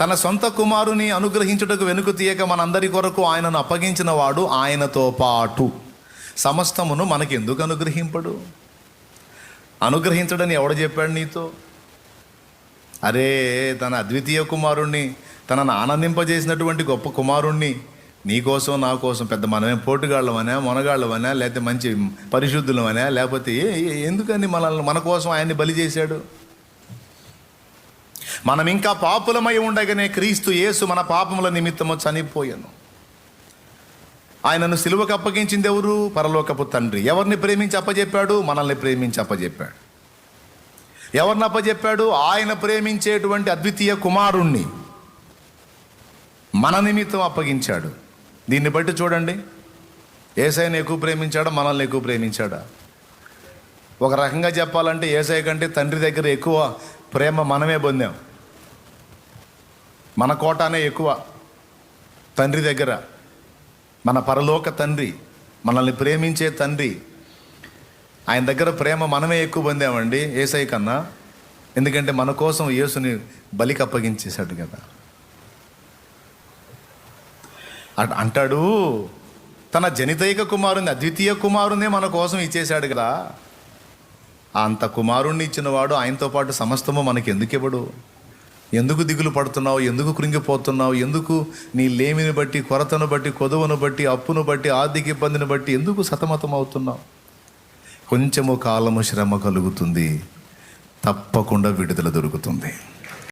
తన సొంత కుమారుని అనుగ్రహించుటకు వెనుక తీయక మనందరి కొరకు ఆయనను అప్పగించిన వాడు ఆయనతో పాటు. సమస్తమును మనకి ఎందుకు అనుగ్రహింపడు? అనుగ్రహించడని ఎవడు చెప్పాడు నీతో? అరే తన అద్వితీయ కుమారుణ్ణి తనను ఆనందింపజేసినటువంటి గొప్ప కుమారుణ్ణి నీకోసం నా కోసం పెద్ద మనమే పోటుగాళ్ళమనా మొనగాళ్ళమనా లేకపోతే మంచి పరిశుద్ధులమనా లేకపోతే ఏ- ఎందుకని మనల్ని మన కోసం ఆయన్ని బలి చేశాడు? మనం ఇంకా పాపులమై ఉండగానే క్రీస్తు యేసు మన పాపముల నిమిత్తము చనిపోయాను. ఆయనను సిలువకు అప్పగించింది ఎవరు? పరలోకపు తండ్రి. ఎవరిని ప్రేమించి అప్పజెప్పాడు? మనల్ని ప్రేమించి అప్పజెప్పాడు. ఎవరిని అప్పజెప్పాడు? ఆయన ప్రేమించేటువంటి అద్వితీయ కుమారుణ్ణి. మన నిమిత్తం అప్పగించాడు. దీన్ని బట్టి చూడండి. ఏసైని ఎక్కువ ప్రేమించాడా? మనల్ని ఎక్కువ ప్రేమించాడా? ఒక రకంగా చెప్పాలంటే ఏసై కంటే తండ్రి దగ్గర ఎక్కువ ప్రేమ మనమే పొందాం. మన కోటానే ఎక్కువ. తండ్రి దగ్గర. మన పరలోక తండ్రి మనల్ని ప్రేమించే తండ్రి. ఆయన దగ్గర ప్రేమ మనమే ఎక్కువ పొందామండి ఏసై కన్నా. ఎందుకంటే మన కోసం యేసుని బలికి అప్పగించేశాడు కదా. అట్- అంటాడు తన జనితైక కుమారుని అద్వితీయ కుమారునే మన కోసం ఇచ్చేశాడు కదా. అంత కుమారుణ్ణి ఇచ్చినవాడు ఆయనతో పాటు సమస్తము మనకి ఎందుకు ఇవ్వడు ఎందుకు దిగులు పడుతున్నావు? ఎందుకు కృంగిపోతున్నావు? ఎందుకు నీ లేమిని బట్టి కొరతను బట్టి కొదువును బట్టి అప్పును బట్టి ఆర్థిక ఇబ్బందిని బట్టి ఎందుకు సతమతం అవుతున్నావు? కొంచెము కాలము శ్రమ కలుగుతుంది. తప్పకుండా విడుదల దొరుకుతుంది.